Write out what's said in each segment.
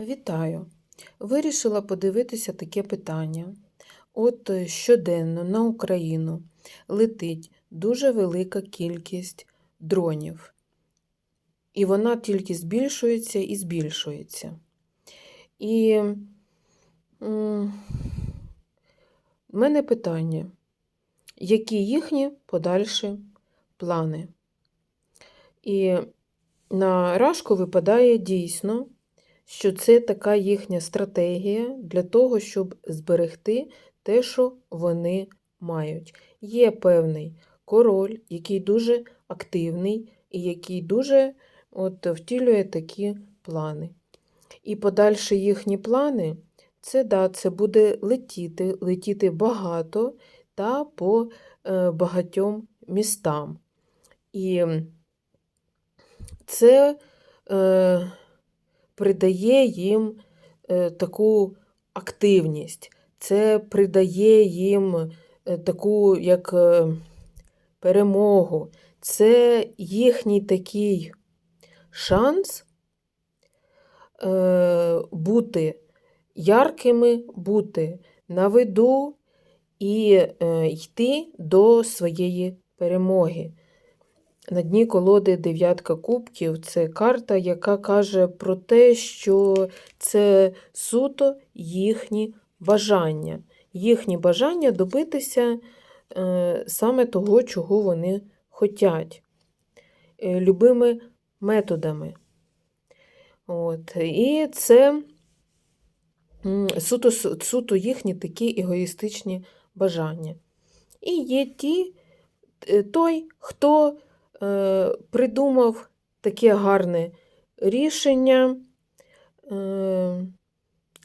Вітаю! Вирішила подивитися таке питання. От е, щоденно на Україну летить дуже велика кількість дронів. І вона тільки збільшується і збільшується. І в мене питання, які їхні подальші плани? І на рашку випадає дійсно, що це така їхня стратегія для того, щоб зберегти те, що вони мають. Є певний король, який дуже активний і який дуже от, втілює такі плани. І подальші їхні плани це да, це буде летіти, летіти багато та по е, багатьом містам. І це е, придає їм е, таку активність, це придає їм е, таку як е, перемогу. Це їхній такий шанс бути яркими, бути на виду і йти до своєї перемоги. На дні колоди дев'ятка кубків це карта, яка каже про те, що це суто їхні бажання. Їхні бажання добитися е, саме того, чого вони хочуть, е, любими методами. От. І це суто, суто їхні такі егоїстичні бажання. І є ті, е, той, хто е, придумав таке гарне рішення, е,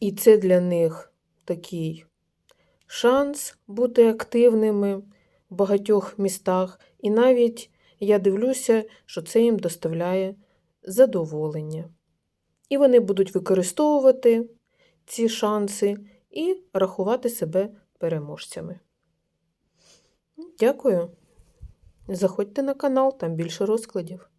і це для них такий шанс бути активними в багатьох містах. І навіть я дивлюся, що це їм доставляє задоволення. І вони будуть використовувати ці шанси і рахувати себе переможцями. Дякую. Заходьте на канал, там більше розкладів.